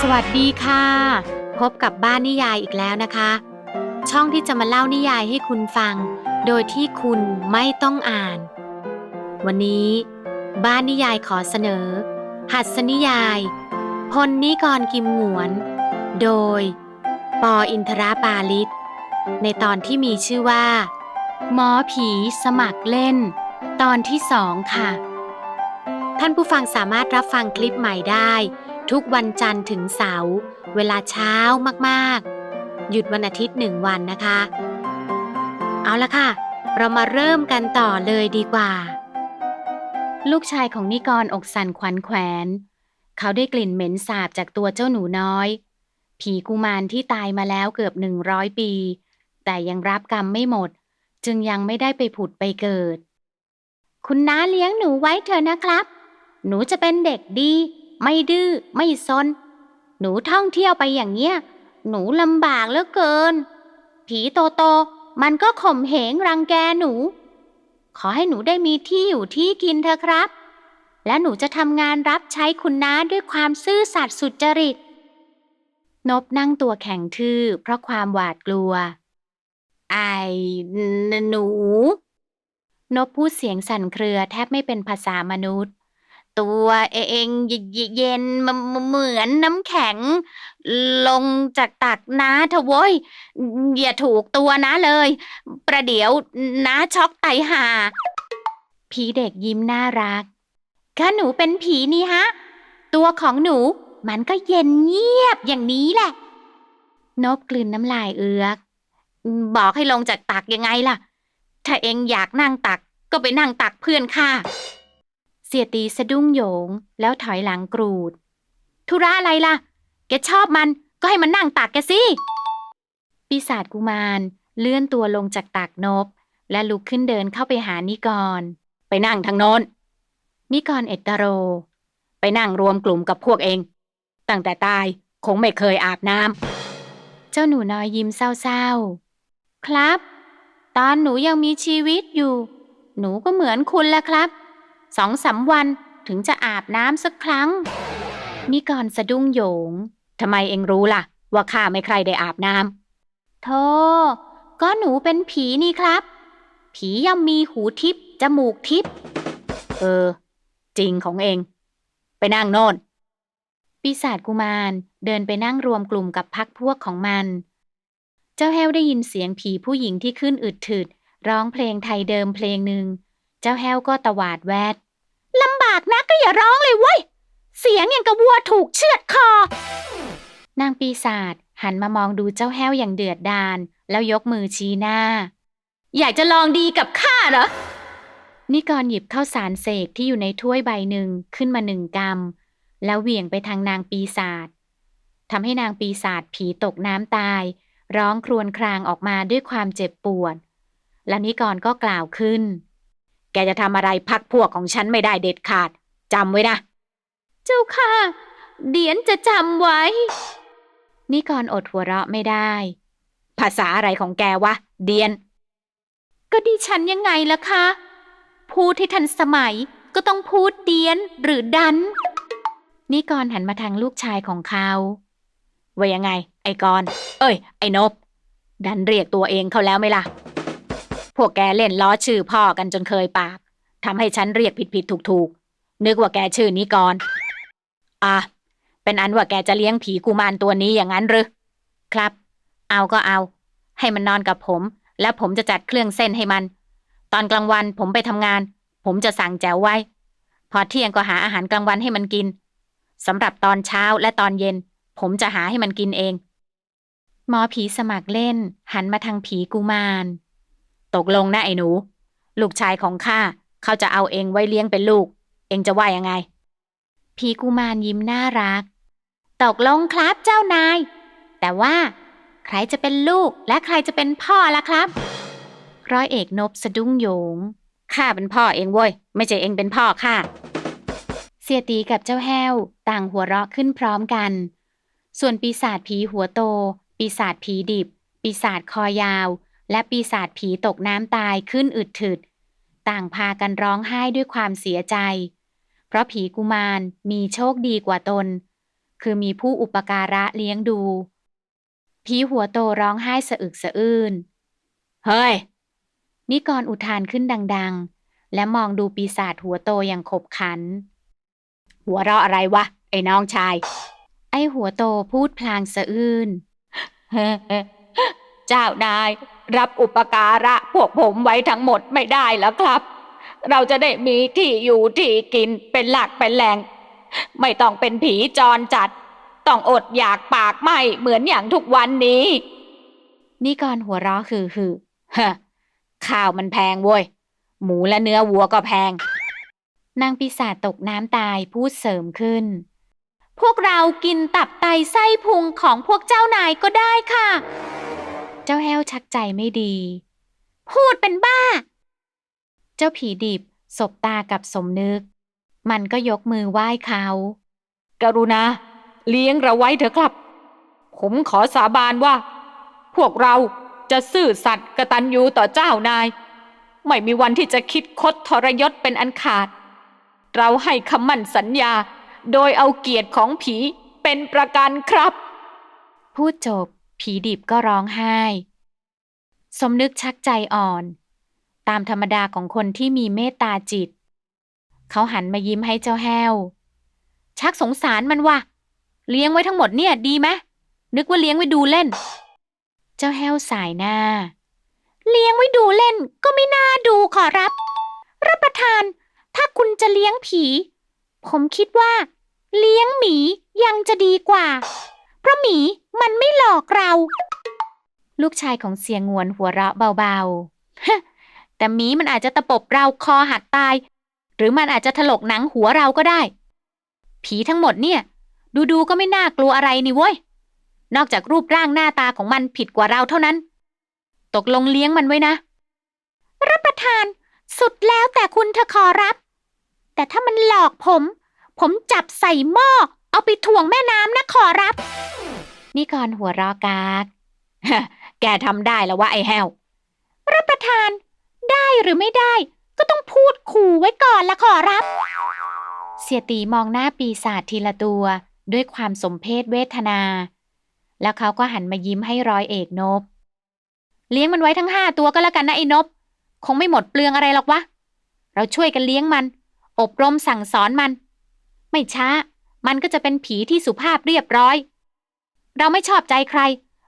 สวัสดีค่ะ พบกับบ้านนิยายอีกแล้วนะคะ ช่องที่จะมาเล่านิยายให้คุณฟัง โดยที่คุณไม่ต้องอ่าน วันนี้ บ้านนิยายขอเสนอ หัสนิยาย พลนิกรกิมหงวน โดย ปออินทราปาลิศในตอนที่มีชื่อว่า หมอผีสมัครเล่น ตอนที่สองค่ะ ท่านผู้ฟังสามารถรับฟังคลิปใหม่ได้ ทุกวันจันทร์ถึงเสาร์เวลาเช้ามากๆ หยุดวันอาทิตย์หนึ่งวันนะคะ เอาละค่ะ เรามาเริ่มกันต่อเลยดีกว่า ลูกชายของนิกรอกสั่นขวัญแขวน เขาได้กลิ่นเหม็นสาบจากตัวเจ้าหนูน้อย ผีกุมารที่ตายมาแล้วเกือบหนึ่งร้อยปี แต่ยังรับกรรมไม่หมด จึงยังไม่ได้ไปผุดไปเกิด คุณน้าเลี้ยงหนูไว้เถอะนะครับ หนูจะเป็นเด็กดี ไม่ดื้อไม่ซน หนูท่องเที่ยวไปอย่างเงี้ย หนูลำบากเหลือเกิน ผีโตโตมันก็ข่มเหงรังแกหนู ขอให้หนูได้มีที่อยู่ที่กินเถอะครับ และหนูจะทำงานรับใช้คุณน้าด้วยความซื่อสัตย์สุจริต นบนั่งตัวแข็งทื่อเพราะความหวาดกลัว ไอ้หนู นบพูดเสียงสั่นเครือแทบไม่เป็นภาษามนุษย์ ตัวเองเย็นเหมือนน้ำแข็ง ลงจากตักน้าเถอะโว้ยอย่าถูกตัวนะเลย ประเดี๋ยวน้าช็อกไตห่าผีเด็กยิ้มน่ารักก็หนูเป็นผีนี่ฮะ ตัวของหนูมันก็เย็นเงียบอย่างนี้แหละนบกลืนน้ำลายเอือก บอกให้ลงจากตักยังไงล่ะ ถ้าเองอยากนั่งตักก็ไปนั่งตักเพื่อนข้า สียตีสะดุ้งโยง แล้วถอยหลังกรูด ธุระอะไรล่ะ แกชอบมันก็ให้มันนั่งตักแกสิ ปีศาจกุมารเลื่อนตัวลงจากตักนบ และลุกขึ้นเดินเข้าไปหานิกร ไปนั่งทางโน้น นิกรเอตโร ไปนั่งรวมกลุ่มกับพวกเอง ตั้งแต่ตายคงไม่เคยอาบน้ำเจ้าหนูน้อยยิ้มเศร้าๆ ครับ ตอนหนูยังมีชีวิตอยู่ หนูก็เหมือนคุณแหละครับ สองสามวันถึงจะอาบน้ำสักครั้งนิกรสะดุ้งโหยงทำไมเองรู้ล่ะ ว่าข้าไม่ใครได้อาบน้ำโธ่ก็หนูเป็นผีนี่ครับ ผีย่อมมีหูทิพจมูกทิพเออ จริงของเอง ไปนั่งโน่นปีศาจกุมารเดินไปนั่งรวมกลุ่มกับพักพวกของมัน เจ้าแห้วได้ยินเสียงผีผู้หญิงที่ขึ้นอึดถึดร้องเพลงไทยเดิมเพลงหนึ่ง เจ้าแห้วก็ตวาดแวด ลำบากนักก็อย่าร้องเลยเว้ย เสียงอย่างกับวัวถูกเชือดคอ นางปีศาจหันมามองดูเจ้าแห้วอย่างเดือดดาลแล้วยกมือชี้หน้า อยากจะลองดีกับข้าเหรอ นิกรหยิบข้าวสารเสกที่อยู่ในถ้วยใบหนึ่งขึ้นมาหนึ่งกำแล้วเหวี่ยงไปทางนางปีศาจทำให้นางปีศาจผีตกน้ำตาย ร้องครวญครางออกมาด้วยความเจ็บปวดและนิกรก็กล่าวขึ้น แกจะทำอะไรพักพวกของฉันไม่ได้เด็ดขาดจำไว้นะ เจ้าค่ะ เดียนจะจำไว้ นิกรอดหัวเราะไม่ได้ ภาษาอะไรของแกวะ เดียน ก็ดิฉันยังไงล่ะคะ พูดให้ทันสมัยก็ต้องพูดเดียนหรือดัน นิกรหันมาทางลูกชายของเขาว่ายังไง ไอ้กรณ์เอ้ย ไอ้นบ ดันเรียกตัวเองเขาแล้วไหมล่ะ พวกแกเล่นล้อชื่อพ่อกันจนเคยปากทำให้ฉันเรียกผิดผิดถูกถูกๆ นึกว่าแกชื่อนิกรอะ เป็นอันว่าแกจะเลี้ยงผีกุมารตัวนี้อย่างนั้นหรือครับ เอาก็เอา ให้มันนอนกับผม แล้วผมจะจัดเครื่องเส้นให้มัน ตอนกลางวันผมไปทำงาน ผมจะสั่งแจวไว้ พอเที่ยงก็หาอาหารกลางวันให้มันกินสำหรับตอนเช้าและตอนเย็น ผมจะหาให้มันกินเอง หมอผีสมัครเล่น หันมาทางผีกุมาร ตกลงนะไอ้หนู ลูกชายของข้าเขาจะเอาเองไว้เลี้ยงเป็นลูก เองจะว่ายังไงผีกุมารยิ้มน่ารัก ตกลงครับเจ้านาย แต่ว่าใครจะเป็นลูกและใครจะเป็นพ่อล่ะครับ ร้อยเอกนบสะดุ้งโยง ข้าเป็นพ่อเองเว้ย ไม่ใช่เองเป็นพ่อข้า เสียตีกับเจ้าแห้ว ต่างหัวเราะขึ้นพร้อมกัน ส่วนปีศาจผีหัวโต ปีศาจผีดิบ ปีศาจคอยาว และปีศาจผีตกน้ำตายขึ้นอึดถึด ต่างพากันร้องไห้ด้วยความเสียใจ เพราะผีกุมารมีโชคดีกว่าตน คือมีผู้อุปการะเลี้ยงดู ผีหัวโตร้องไห้สะอึกสะอื้น เฮ้ย นิกรอุทานขึ้นดัง ๆ และมองดูปีศาจหัวโตอย่างขบขัน หัวเราะอะไรวะ ไอ้น้องชาย ไอ้หัวโตพูดพลางสะอื้นเจ้านาย รับอุปการะพวกผมไว้ทั้งหมดไม่ได้แล้วครับ เราจะได้มีที่อยู่ที่กินเป็นหลักเป็นแหล่ง ไม่ต้องเป็นผีจรจัด ต้องอดอยากปากไหมเหมือนอย่างทุกวันนี้นี่ก่อนหัวเราะคือคือฮะข้าวมันแพงเว้ย หมูและเนื้อวัวก็แพง นางปีศาจตกน้ำตายพูดเสริมขึ้น พวกเรากินตับไตไส้พุงของพวกเจ้านายก็ได้ค่ะ เจ้าแห้วชักใจไม่ดี พูดเป็นบ้า เจ้าผีดิบสบตากับสมนึก มันก็ยกมือไหว้เขา กรุณาเลี้ยงเราไว้เถอะครับ ผมขอสาบานว่า พวกเราจะซื่อสัตย์กตัญญูต่อเจ้านาย ไม่มีวันที่จะคิดคดทรยศเป็นอันขาด เราให้คำมั่นสัญญา โดยเอาเกียรติของผีเป็นประกันครับ พูดจบ ผีดิบก็ร้องไห้ สมนึกชักใจอ่อน ตามธรรมดาของคนที่มีเมตตาจิต เขาหันมายิ้มให้เจ้าแห้ว ชักสงสารมันว่ะ เลี้ยงไว้ทั้งหมดเนี่ยดีไหมนึกว่าเลี้ยงไว้ดูเล่น เจ้าแห้วสายหน้า เลี้ยงไว้ดูเล่นก็ไม่น่าดูขอรับ รับประทาน ถ้าคุณจะเลี้ยงผี ผมคิดว่า เลี้ยงหมียังจะดีกว่า เพราะหมี มันไม่หลอกเรา ลูกชายของเสียงงวนหัวเราะเบาๆ แต่หมีมันอาจจะตะปบเราคอหักตาย หรือมันอาจจะถลกหนังหัวเราก็ได้ ผีทั้งหมดเนี่ย ดูๆก็ไม่น่ากลัวอะไรนี่เว้ย นอกจากรูปร่างหน้าตาของมันผิดกว่าเราเท่านั้น ตกลงเลี้ยงมันไว้นะ รับประทานสุดแล้วแต่คุณเธอขอรับ แต่ถ้ามันหลอกผม ผมจับใส่หม้อเอาไปถ่วงแม่น้ำนะขอรับ นี่ก่อนหัวรอกากแกทำได้แล้ววะไอ้แฮวรับประทาน ได้หรือไม่ได้ ก็ต้องพูดขู่ไว้ก่อนละขอรับ เสียตีมองหน้าปีศาจทีละตัว ด้วยความสมเพศเวทนา แล้วเขาก็หันมายิ้มให้ร้อยเอกนบ เลี้ยงมันไว้ทั้งห้าตัวก็แล้วกันนะไอ้นบ คงไม่หมดเปลืองอะไรหรอกวะ เราช่วยกันเลี้ยงมัน อบรมสั่งสอนมัน ไม่ช้า มันก็จะเป็นผีที่สุภาพเรียบร้อย เราไม่ชอบใจใคร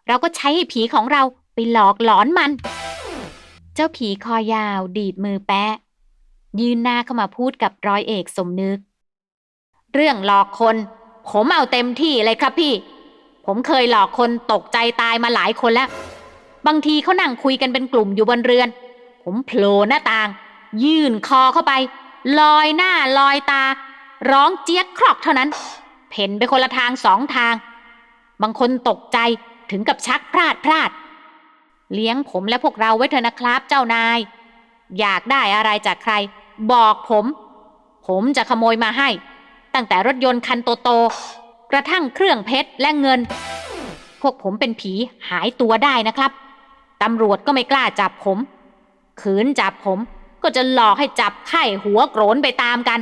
เราก็ใช้ให้ผีของเราไปหลอกหลอนมัน เจ้าผีคอยาวดีดมือแปะ ยืนหน้าเข้ามาพูดกับร้อยเอกสมนึก เรื่องหลอกคน ผมเอาเต็มที่เลยครับพี่ ผมเคยหลอกคนตกใจตายมาหลายคนแล้ว บางทีเขานั่งคุยกันเป็นกลุ่มอยู่บนเรือน ผมโผล่หน้าต่าง ยื่นคอเข้าไป ลอยหน้าลอยตา ร้องเจี๊ยกครอกเท่านั้น เพ่นไปคนละทางสองทาง บางคนตกใจถึงกับชักพลาดพลาด เลี้ยงผมและพวกเราไว้เถอะนะครับ เจ้านาย อยากได้อะไรจากใคร บอกผม ผมจะขโมยมาให้ ตั้งแต่รถยนต์คันโตๆกระทั่งเครื่องเพชรและเงิน พวกผมเป็นผีหายตัวได้นะครับตำรวจก็ไม่กล้าจับผม ขืนจับผมก็จะหลอกให้จับไข้หัวโกรนไปตามกัน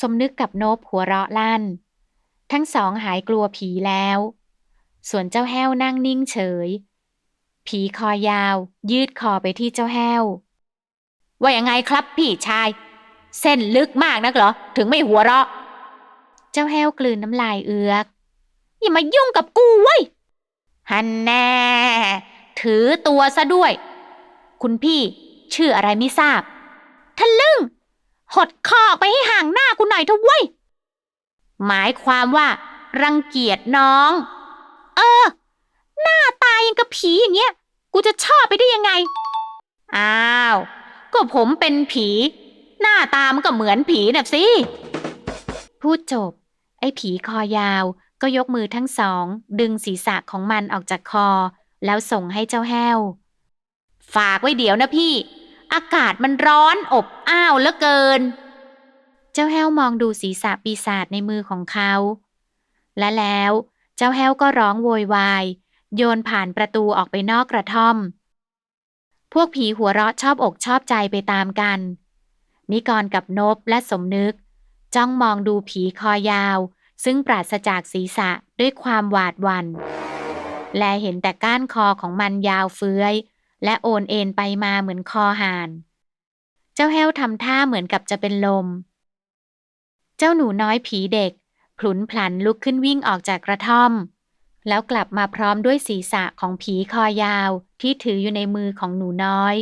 สมนึกกับโนบหัวเราะลั่น ทั้งสองหายกลัวผีแล้ว ส่วนเจ้าแห้วนั่งนิ่งเฉย ผีคอยาว ยืดคอไปที่เจ้าแห้ว ว่ายังไงครับพี่ชาย เส้นลึกมากนักเหรอ ถึงไม่หัวเราะ เจ้าแห้วกลืนน้ำลายเอือกอย่ามายุ่งกับกูเว้ยฮันแน่ ถือตัวซะด้วย คุณพี่ชื่ออะไรไม่ทราบทะลึ่ง หดคอออกไปให้ห่างหน้ากูหน่อยเถอะเว้ย หมายความว่า รังเกียจน้อง เออ หน้าตายังกับผีอย่างเงี้ย กูจะชอบไปได้ยังไง อ้าว ก็ผมเป็นผี หน้าตามันก็เหมือนผีน่ะสิ พูดจบ ไอ้ผีคอยาวก็ยกมือทั้งสอง ดึงศีรษะของมันออกจากคอ แล้วส่งให้เจ้าแห้ว ฝากไว้เดี๋ยวนะพี่ อากาศมันร้อนอบอ้าวเหลือเกิน จ้าแห้วมองดูศีรษะปีศาจในมือของเขา และแล้ว เจ้าแห้วก็ร้องโวยวาย โยนผ่านประตูออกไปนอกกระท่อม พวกผีหัวเราะชอบอกชอบใจไปตามกัน นิกรกับนบและสมนึก จ้องมองดูผีคอยาว ซึ่งปราศจากศีรษะด้วยความหวาดหวัน่นและเห็นแต่ก้านคอของมันยาวเฟื้อย และโอนเอ็นไปมาเหมือนคอห่าน เจ้าแห้วทำท่าเหมือนกับจะเป็นลม เจ้าหนูน้อยผีเด็กพลุนพลันลุกขึ้นวิ่งออกจากกระท่อม แล้วกลับมาพร้อมด้วยศีรษะของผีคอยาวที่ถืออยู่ในมือของหนูน้อย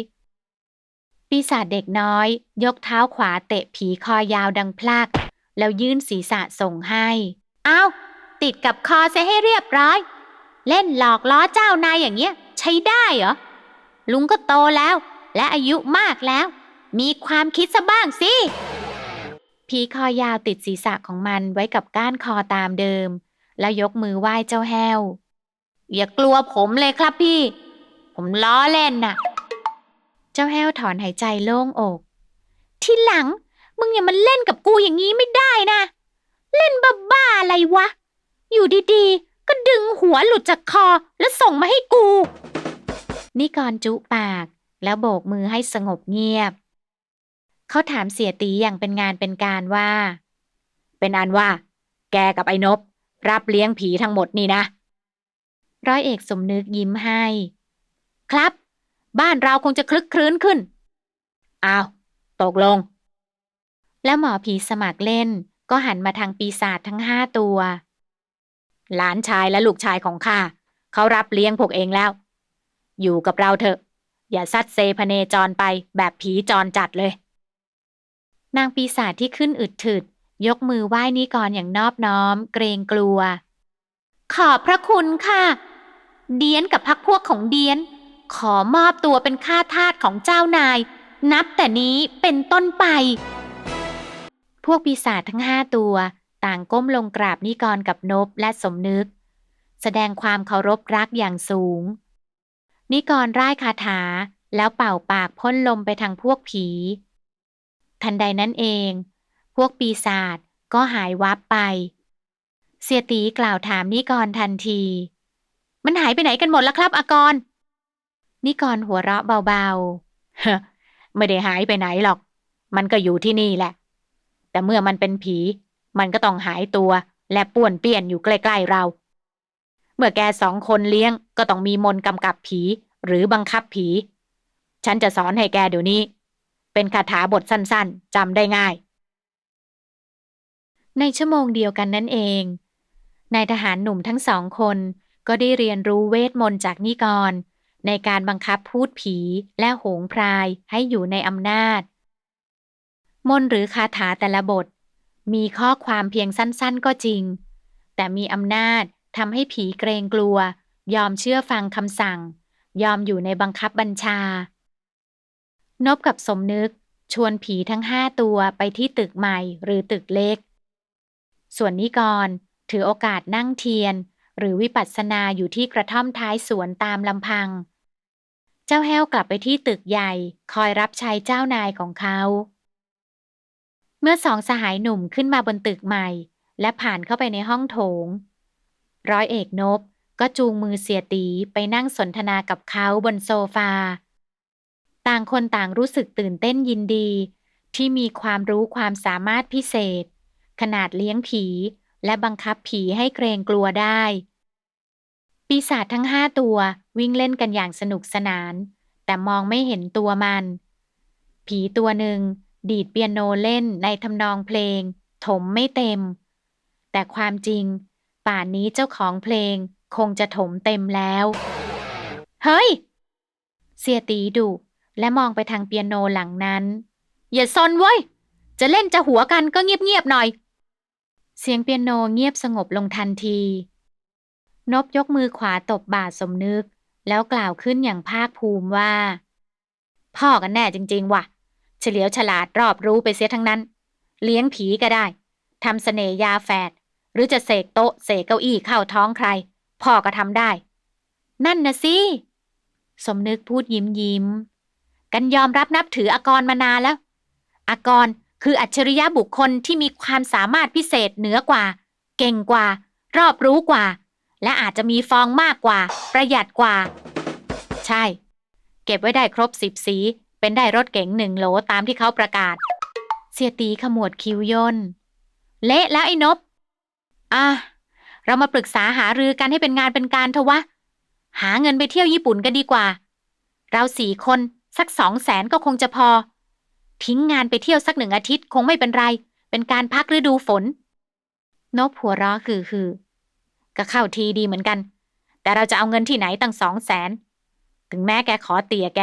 ปีศาจเด็กน้อย ยกเท้าขวาเตะผีคอยาวดังพลัก แล้วยื่นศีรษะส่งให้เอาติดกับคอเสียให้เรียบร้อย เล่นหลอกล้อเจ้านายอย่างเงี้ย ใช้ได้เหรอ ลุงก็โตแล้ว และอายุมากแล้ว มีความคิดซะบ้างสิ ผีคอยาวติดศีรษะของมันไว้กับก้านคอตามเดิม แล้วยกมือไหว้เจ้าแห้ว อย่ากลัวผมเลยครับพี่ ผมล้อเล่นน่ะ เจ้าแห้วถอนหายใจโล่งอก ทีหลัง มึงอย่ามาเล่นกับกูอย่างนี้ไม่ได้นะ เล่นบ้าๆอะไรวะ อยู่ดีๆ ก็ดึงหัวหลุดจากคอแล้วส่งมาให้กูนี่กรจุปากแล้วโบกมือให้สงบเงียบ เขาถามเสียตีอย่างเป็นงานเป็นการว่า เป็นอันว่า แกกับไอ้นบ รับเลี้ยงผีทั้งหมดนี่นะ ร้อยเอกสมนึกยิ้มให้ ครับ บ้านเราคงจะคลึกครื้นขึ้น อ้าว ตกลง แล้วหมอผีสมัครเล่น ก็หันมาทางปีศาจทั้งห้าตัว หลานชายและลูกชายของข้าเขารับเลี้ยงพวกเองแล้ว อยู่กับเราเถอะ อย่าซัดเซพเนจรไปแบบผีจรจัดเลย นางปีศาจที่ขึ้นอึดถึด ยกมือไหว้นิกรอย่างนอบน้อม เกรงกลัว ขอบพระคุณค่ะ เดียนกับพักพวกของเดียน ขอมอบตัวเป็นข้าทาสของเจ้านาย นับแต่นี้เป็นต้นไป พวกปีศาจทั้งห้าตัว ต่างก้มลงกราบนิกรกับนบและสมนึก แสดงความเคารพรักอย่างสูง นิกรร่ายคาถาแล้วเป่าปากพ่นลมไปทางพวกผี ทันใดนั้นเอง พวกปีศาจก็หายวับไป เสียตีกล่าวถามนิกรทันที มันหายไปไหนกันหมดแล้วครับอากร นิกรหัวเราะเบาๆ ไม่ได้หายไปไหนหรอก มันก็อยู่ที่นี่แหละ แต่เมื่อมันเป็นผี มันก็ต้องหายตัว และป่วนเปี้ยนอยู่ใกล้ๆเรา เมื่อแกสองคนเลี้ยงก็ต้องมีมนกำกับผี หรือบังคับผี ฉันจะสอนให้แกเดี๋ยวนี้ เป็นคาถาบทสั้นๆจำได้ง่าย ในชั่วโมงเดียวกันนั่นเอง นายทหารหนุ่มทั้งสองคนก็ได้เรียนรู้เวทมนต์จากนิกร ในการบังคับพูดผีและโหงพรายให้อยู่ในอำนาจ มนต์หรือคาถาแต่ละบท มีข้อความเพียงสั้นๆก็จริง แต่มีอำนาจทำให้ผีเกรงกลัว ยอมเชื่อฟังคำสั่ง ยอมอยู่ในบังคับบัญชา นบกับสมนึก ชวนผีทั้งห้าตัวไปที่ตึกใหม่หรือตึกเล็ก ส่วนนิกร ถือโอกาสนั่งเทียน หรือวิปัสสนาอยู่ที่กระท่อมท้ายสวนตามลำพัง เจ้าแห้วกลับไปที่ตึกใหญ่ คอยรับใช้เจ้านายของเขา เมื่อสองสหายหนุ่มขึ้นมาบนตึกใหม่ และผ่านเข้าไปในห้องโถง ร้อยเอกนบก็จูงมือเสียตีไปนั่งสนทนากับเขาบนโซฟา ต่างคนต่างรู้สึกตื่นเต้นยินดี ที่มีความรู้ความสามารถพิเศษ ขนาดเลี้ยงผี และบังคับผีให้เกรงกลัวได้ ปีศาจทั้งห้าตัววิ่งเล่นกันอย่างสนุกสนาน แต่มองไม่เห็นตัวมัน ผีตัวหนึ่งดีดเปียโนเล่นในทำนองเพลง ถมไม่เต็ม แต่ความจริง ป่านนี้เจ้าของเพลงคงจะถมเต็มแล้ว เฮ้ย เสียตีดุ และมองไปทางเปียโนหลังนั้น อย่าซนเว้ย จะเล่นจะหัวกันก็เงียบๆหน่อย เสียงเปียโนเงียบสงบลงทันที นบยกมือขวาตบบาทสมนึก แล้วกล่าวขึ้นอย่างภาคภูมิว่า พ่อกันแน่จริง ๆ ว่ะ เฉลียวฉลาดรอบรู้ไปเสียทั้งนั้น เลี้ยงผีก็ได้ทำเสน่ยาแฝดหรือจะเสกโต๊ะเสกเก้าอี้เข้าท้องใคร พ่อก็ทำได้ นั่นนะสิสมนึกพูดยิ้มยิ้ม กันยอมรับนับถืออากรมานานแล้ว อากรคืออัจฉริยะบุคคลที่มีความสามารถพิเศษเหนือกว่า เก่งกว่า รอบรู้กว่า และอาจจะมีฟองมากกว่า ประหยัดกว่า ใช่ เก็บไว้ได้ครบสิบสี เป็นได้รถเก๋งหนึ่งโหลตามที่เขาประกาศ เสียตีขมวดคิ้วย่นเละแล้วไอ้นบอะเรามาปรึกษาหารือกันให้เป็นงานเป็นการเถอะวะ หาเงินไปเที่ยวญี่ปุ่นกันดีกว่า เราสี่คน สักสองแสนก็คงจะพอ ทิ้งงานไปเที่ยวสักหนึ่งอาทิตย์คงไม่เป็นไร เป็นการพักฤดูฝนนบหัวเราะคือคือก็เข้าทีดีเหมือนกัน แต่เราจะเอาเงินที่ไหนตั้งสองแสน ถึงแม้แกขอเตี่ยแก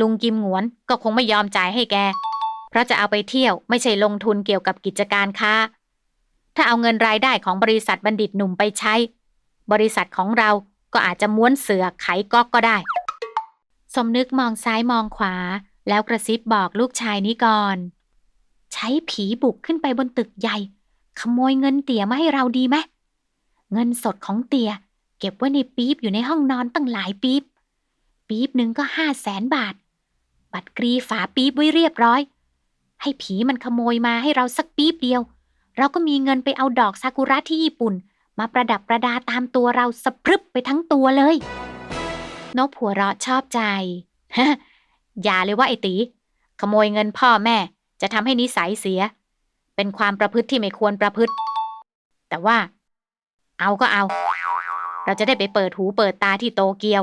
ลุงกิมหวนก็คงไม่ยอมจ่ายให้แก เพราะจะเอาไปเที่ยวไม่ใช่ลงทุนเกี่ยวกับกิจการค้า ถ้าเอาเงินรายได้ของบริษัทบัณฑิตหนุ่มไปใช้ บริษัทของเราก็อาจจะม้วนเสือไขก๊อกก็ได้ สมนึกมองซ้ายมองขวา แล้วกระซิบบอกลูกชายนิกรใช้ผีบุกขึ้นไปบนตึกใหญ่ ขโมยเงินเตี่ยมาให้เราดีไหมเงินสดของเตี่ยเก็บไว้ในปี๊บอยู่ในห้องนอนตั้งหลายปี๊บ ปี๊บหนึ่งก็ห้าแสนบาท บัตรกรีฝาปี๊บไว้เรียบร้อย ให้ผีมันขโมยมาให้เราสักปี๊บเดียว เราก็มีเงินไปเอาดอกซากุระที่ญี่ปุ่น มาประดับประดาตามตัวเราสะพรึบไปทั้งตัวเลย นกหัวเราะชอบใจ อย่าเลยว่าไอตี ขโมยเงินพ่อแม่ จะทำให้นิสัยเสีย เป็นความประพฤติที่ไม่ควรประพฤติ แต่ว่า เอาก็เอา เราจะได้ไปเปิดหูเปิดตาที่โตเกียว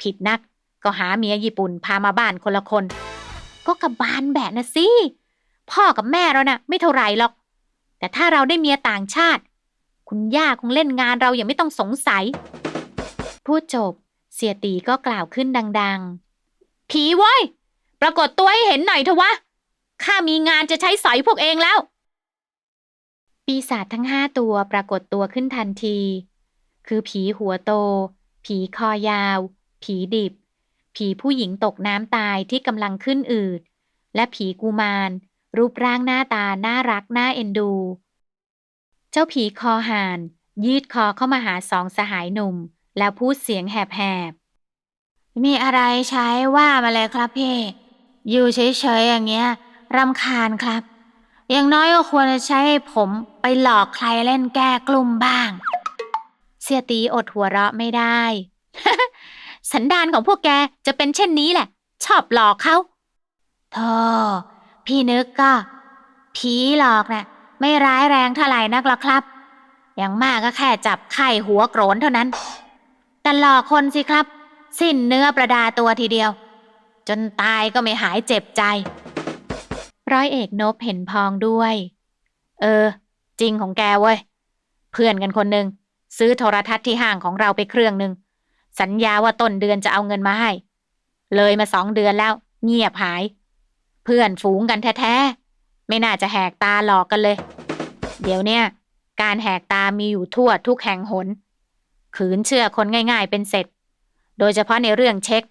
ผิดนักก็หาเมียญี่ปุ่นพามาบ้านคนละคน ก็กับบานแบะนะสิ พ่อกับแม่เรานะ่ะ ไม่เท่าไรหรอก แต่ถ้าเราได้เมียต่างชาติ คุณย่าคงเล่นงานเราอย่างไม่ต้องสงสัย พูดจบ เสียตีก็กล่าวขึ้นดัง ๆ ผีเว้ย ปรากฏตัวให้เห็นหน่อยเถอะวะ ข้ามีงานจะใช้สอยพวกเองแล้ว ปีศาจทั้งห้าตัวปรากฏตัวขึ้นทันที คือผีหัวโต ผีคอยาว ผีดิบ ผีผู้หญิงตกน้ำตายที่กำลังขึ้นอืด และผีกุมาร รูปร่างหน้าตาน่ารักน่าเอ็นดู เจ้าผีคอห่าน ยืดคอเข้ามาหาสองสหายหนุ่ม แล้วพูดเสียงแหบๆ มีอะไรใช้ว่ามาเลยครับพี่ อยู่เฉยๆอย่างเงี้ยรำคาญครับ อย่างน้อยก็ควรจะใช้ผมไปหลอกใครเล่นแก้กลุ่มบ้าง เสียตีอดหัวเราะไม่ได้ สันดานของพวกแกจะเป็นเช่นนี้แหละ ชอบหลอกเขาโธ่พี่นึกก็ ผีหลอกน่ะ ไม่ร้ายแรงเท่าไหร่นักหรอกครับ อย่างมากก็แค่จับไข่หัวโกรนเท่านั้น แต่หลอกคนสิครับ สิ้นเนื้อประดาตัวทีเดียว จนตายก็ไม่หายเจ็บใจ ร้อยเอกนบเห็นพองด้วย เออ จริงของแกเว้ย เพื่อนกันคนหนึ่งซื้อโทรทัศน์ที่ห้างของเราไปเครื่องหนึ่งสัญญาว่าต้นเดือนจะเอาเงินมาให้ เลยมาสองเดือนแล้ว เงียบหาย เพื่อนฝูงกันแท้ๆ ไม่น่าจะแหกตาหลอกกันเลย เดี๋ยวเนี่ย การแหกตามีอยู่ทั่วทุกแห่งหน ขืนเชื่อคนง่ายๆเป็นเสร็จ โดยเฉพาะในเรื่องเช็ค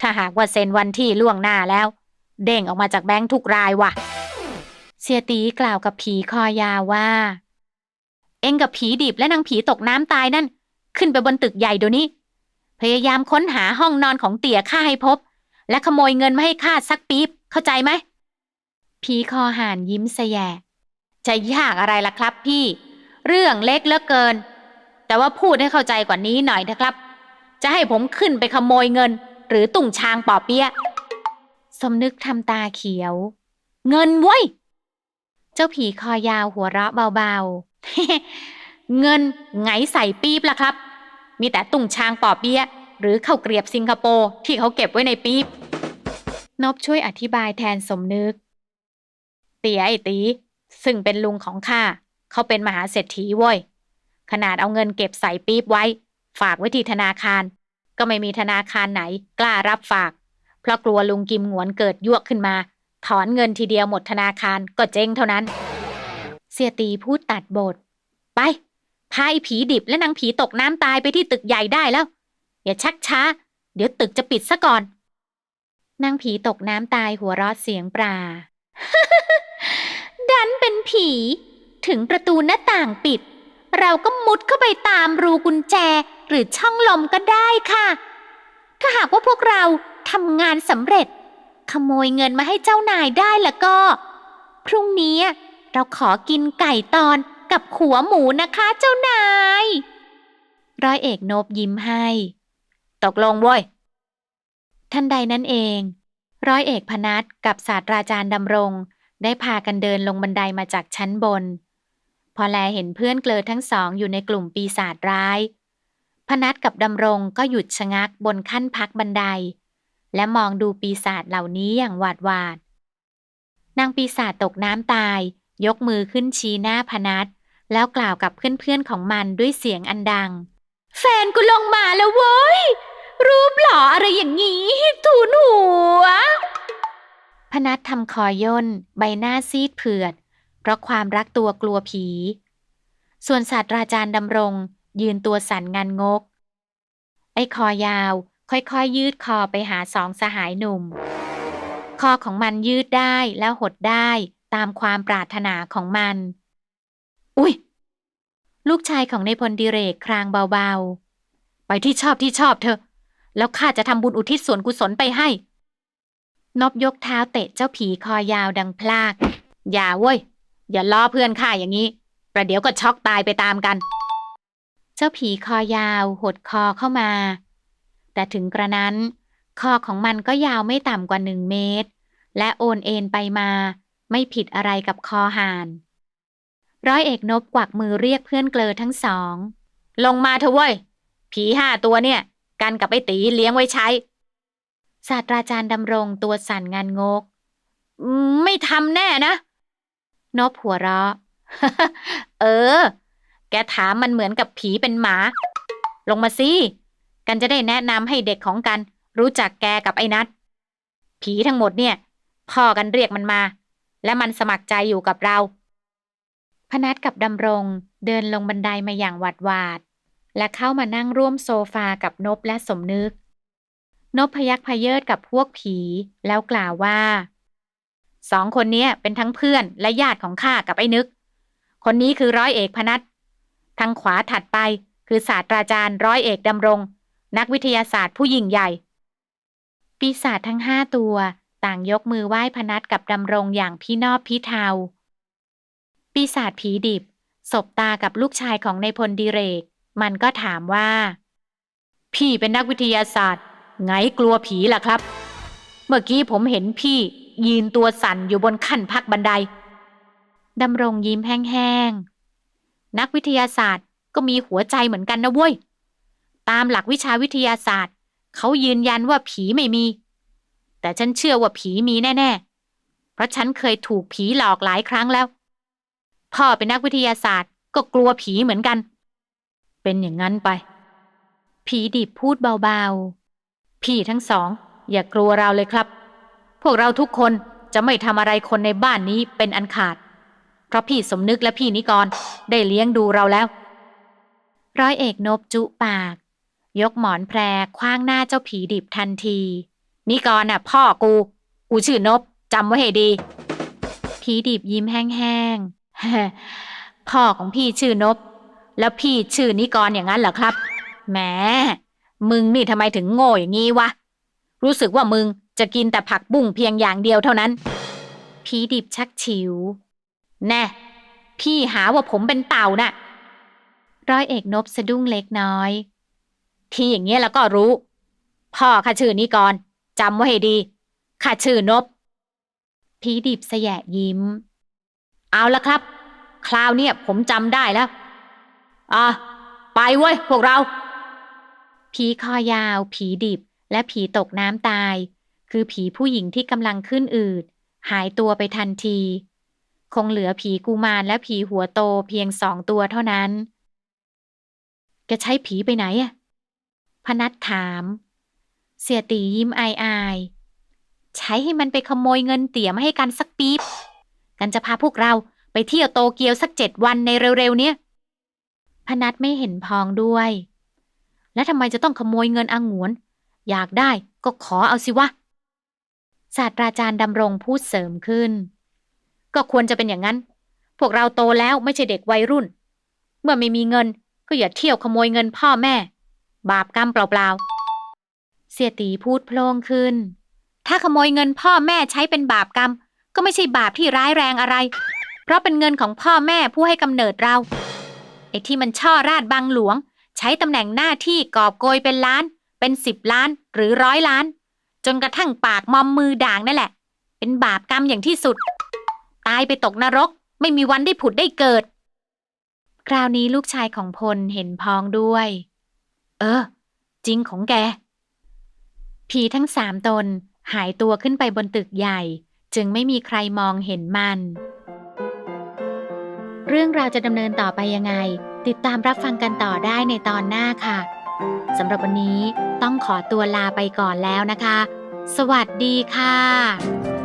ถ้าหากว่าเซ็นวันที่ล่วงหน้าแล้ว เด้งออกมาจากแบงค์ทุกรายว่ะ เสียตีกล่าวกับผีคอยาวว่า เองกับผีดิบและนางผีตกน้ำตายนั่น ขึ้นไปบนตึกใหญ่เดี๋ยวนี้ พยายามค้นหาห้องนอนของเตี่ยข้าให้พบ และขโมยเงินมาให้ข้าสักปี๊บเข้าใจไหมผีคอหานยิ้มแสยะจะยากอะไรล่ะครับพี่ เรื่องเล็กเหลือเกิน แต่ว่าพูดให้เข้าใจกว่านี้หน่อยนะครับ จะให้ผมขึ้นไปขโมยเงิน หรือตุ่งช้างปอเปียะสมนึกทำตาเขียว เงินเว้ย เจ้าผีคอยาวหัวเราะเบาๆ เงินไงใส่ปี๊บล่ะครับ มีแต่ตุ่งช้างปอเปียะหรือข้าวเกรียบสิงคโปร์ที่เขาเก็บไว้ในปี๊บนบช่วยอธิบายแทนสมนึก เตี๋ยไอตี ซึ่งเป็นลุงของข้าเขาเป็นมหาเศรษฐีเว้ย ขนาดเอาเงินเก็บใส่ปี๊บไว้ ฝากไว้ที่ธนาคาร ก็ไม่มีธนาคารไหน กล้ารับฝาก เพราะกลัวลุงกิมหงวนเกิดยั่วขึ้นมา ถอนเงินทีเดียวหมดธนาคารก็เจ๊งเท่านั้น เสียตีพูดตัดบท ไป พาไอ้ผีดิบและนางผีตกน้ำตายไปที่ตึกใหญ่ได้แล้ว อย่าชักช้า เดี๋ยวตึกจะปิดซะก่อนนางผีตกน้ำตายหัวเราะเสียงปราดันเป็นผี ถึงประตูหน้าต่างปิด เราก็มุดเข้าไปตามรูกุญแจหรือช่องลมก็ได้ค่ะ ถ้าหากว่าพวกเราทำงานสำเร็จ ขโมยเงินมาให้เจ้านายได้แล้วก็ พรุ่งนี้เราขอกินไก่ตอนกับขัวหมูนะคะเจ้านาย ร้อยเอกโนบยิ้มให้ ตกลงเว้ยทันใดนั้นเอง ร้อยเอกพนัสกับศาสตราจารย์ดำรง ได้พากันเดินลงบันไดมาจากชั้นบน พอแลเห็นเพื่อนเกลอทั้งสองอยู่ในกลุ่มปีศาจร้าย พนัดกับดำรงก็หยุดชะงักบนขั้นพักบันได และมองดูปีศาจเหล่านี้อย่างหวาดหวาด นางปีศาจตกน้ำตาย ยกมือขึ้นชี้หน้าพนัดแล้วกล่าวกับเพื่อนๆของมันด้วยเสียงอันดัง แฟนกูลงมาแล้วเว้ย รูปหล่ออะไรอย่างนี้ถูนหัวพนัดทำคอย่นใบหน้าซีดเผือด ราะความรักตัวกลัวผี ส่วนศาสตราจารย์ดำรง ยืนตัวสั่นงันงก ไอ้คอยาว ค่อยๆยยืดคอไปหาสองสหายหนุ่ม คอของมันยืดได้แล้วหดได้ตามความปรารถนาของมัน อุ้ย ลูกชายของในายพลดิเรกครางเบาๆ ไปที่ชอบที่ชอบเธอ แล้วข้าจะทำบุญอุทิศส่วนกุศลไปให้นบยกเท้าเตะเจ้าผีคอยาวดังพลาก อย่าเว้ย อย่าล้อเพื่อนข้าอย่างนี้ ประเดี๋ยวก็ช็อกตายไปตามกัน เจ้าผีคอยาวหดคอเข้ามา แต่ถึงกระนั้น คอของมันก็ยาวไม่ต่ำกว่าหนึ่งเมตร และโอนเอ็นไปมา ไม่ผิดอะไรกับคอห่านร้อยเอกนบกวักมือเรียกเพื่อนเกลอทั้งสอง ลงมาเถอะเว้ย ผีห้าตัวเนี่ย กันกับไอ้ตีเลี้ยงไว้ใช้ ศาสตราจารย์ดำรงตัวสั่นงานงก"ไม่ทำแน่นะ นบหัวเราะ เออ แกถามมันเหมือนกับผีเป็นหมา ลงมาสิ กันจะได้แนะนำให้เด็กของกันรู้จักแกกับไอ้นัด ผีทั้งหมดเนี่ย พ่อกันเรียกมันมา และมันสมัครใจอยู่กับเรา พนัดกับดำรงเดินลงบันไดมาอย่างหวาดหวาด และเข้ามานั่งร่วมโซฟากับนบและสมนึก นบพยักพเยิดกับพวกผีแล้วกล่าวว่า สองคนนี้เป็นทั้งเพื่อนและญาติของข้ากับไอ้นึก คนนี้คือร้อยเอกพนัททางขวาถัดไปคือศาสตราจารย์ร้อยเอกดำรง นักวิทยาศาสตร์ผู้ยิ่งใหญ่ ปีศาจทั้งห้าตัวต่างยกมือไหว้พนัทกับดำรงอย่างพี่นอบพี่เทา ปีศาจผีดิบ สบตากับลูกชายของในายพลดิเรก มันก็ถามว่า พี่เป็นนักวิทยาศาสตร์ ไงกลัวผีล่ะครับ เมื่อกี้ผมเห็นพี่ ยืนตัวสั่นอยู่บนขั้นพักบันไดดำรงยิ้มแห้งๆ นักวิทยาศาสตร์ก็มีหัวใจเหมือนกันนะเว้ย ตามหลักวิชาวิทยาศาสตร์ เขายืนยันว่าผีไม่มี แต่ฉันเชื่อว่าผีมีแน่ ๆ เพราะฉันเคยถูกผีหลอกหลายครั้งแล้ว พ่อเป็นนักวิทยาศาสตร์ก็กลัวผีเหมือนกัน เป็นอย่างนั้นไป ผีดิบพูดเบาๆ พี่ทั้งสอง อย่ากลัวเราเลยครับ วกเราทุกคนจะไม่ทำอะไรคนในบ้านนี้เป็นอันขาด เพราะพี่สมนึกและพี่นิกรได้เลี้ยงดูเราแล้ว ร้อยเอกนบจุปาก ยกหมอนแพรคว้างหน้าเจ้าผีดิบทันที นิกรน่ะ พ่อกู กูชื่อนบจำไว้ให้ดี ผีดิบยิ้มแห้งๆพ่อของพี่ชื่อนบ แล้วพี่ชื่อนิกรอย่างนั้นเหรอครับแหมมึงนี่ทำไมถึงโง่อย่างงี้วะรู้สึกว่ามึง จะกินแต่ผักบุ้งเพียงอย่างเดียวเท่านั้น ผีดิบชักฉิว แน่ พี่หาว่าผมเป็นเต่าน่ะ ร้อยเอกนบสะดุ้งเล็กน้อย ที่อย่างเงี้ยแล้วก็รู้ พ่อข้าชื่อนี้ก่อนจำไว้ให้ดีข้าชื่อนบผีดิบแสยะยิ้ม เอาละครับ คราวเนี้ยผมจำได้แล้ว อะ ไปเว้ยพวกเรา ผีคอยาว ผีดิบ และผีตกน้ำตาย คือผีผู้หญิงที่กำลังขึ้นอืด หายตัวไปทันที คงเหลือผีกุมารและผีหัวโตเพียงสองตัวเท่านั้นแกใช้ผีไปไหนอะพนัทถาม เสียตียิ้มอายอายใช้ให้มันไปขโมยเงินเตี่ยมาให้กันสักปี๊บกันจะพาพวกเราไปเที่ยวโตเกียวสักเจ็ดวันในเร็วๆเนี้ยพนัทไม่เห็นพองด้วย แล้วทำไมจะต้องขโมยเงินอางวน อยากได้ก็ขอเอาสิวะ ศาสตราจารย์ดำรงพูดเสริมขึ้น ก็ควรจะเป็นอย่างนั้น พวกเราโตแล้วไม่ใช่เด็กวัยรุ่น เมื่อไม่มีเงินก็อย่าเที่ยวขโมยเงินพ่อแม่ บาปกรรมเปล่าๆ เสียตีพูดโพลงขึ้น ถ้าขโมยเงินพ่อแม่ใช้เป็นบาปกรรม ก็ไม่ใช่บาปที่ร้ายแรงอะไร เพราะเป็นเงินของพ่อแม่ผู้ให้กำเนิดเรา ไอ้ที่มันช่อราดบังหลวง ใช้ตำแหน่งหน้าที่กอบโกยเป็นล้าน เป็นสิบล้านหรือร้อยล้าน จนกระทั่งปากมอมมือด่างนั่นแหละ เป็นบาปกรรมอย่างที่สุด ตายไปตกนรก ไม่มีวันได้ผุดได้เกิด คราวนี้ลูกชายของพลเห็นพองด้วย เออ จริงของแก ผีทั้งสามตนหายตัวขึ้นไปบนตึกใหญ่ จึงไม่มีใครมองเห็นมัน เรื่องราวจะดำเนินต่อไปยังไง ติดตามรับฟังกันต่อได้ในตอนหน้าค่ะสำหรับวันนี้ต้องขอตัวลาไปก่อนแล้วนะคะ สวัสดีค่ะ